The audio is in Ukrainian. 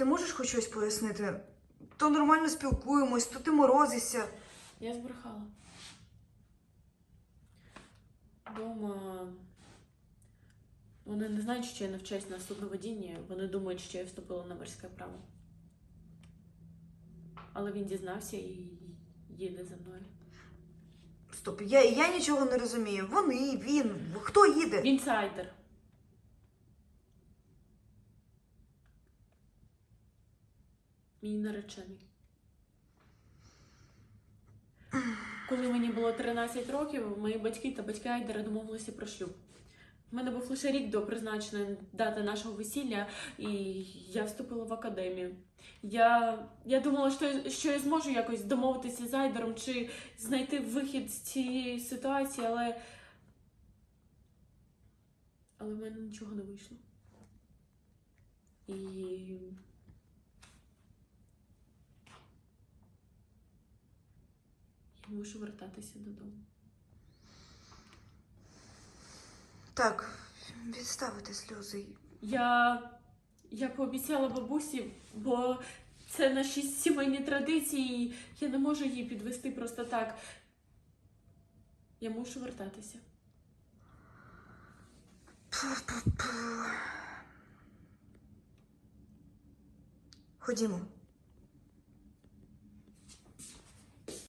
Ти можеш хоч щось пояснити? То нормально спілкуємось, то ти морозишся. Я збрехала. Дома вони не знають, що я навчаюсь на судноводінні. Вони думають, що я вступила на морське право. Але він дізнався і їде за мною. Стоп, я, я нічого не розумію. Вони, він, хто їде? Він сайдер. Мій наречений. Коли мені було 13 років, мої батьки та батьки Айдера домовилися про шлюб. У мене був лише рік до призначеної дати нашого весілля, і я вступила в академію. Я, я думала, що, що я зможу якось домовитися з Айдером чи знайти вихід з цієї ситуації, але. Але в мене нічого не вийшло. І. мушу вертатися додому. Так, відставити сльози. Я, я пообіцяла бабусі, бо це наші сімейні традиції, я не можу її підвести просто так. Я мушу вертатися. Ходімо.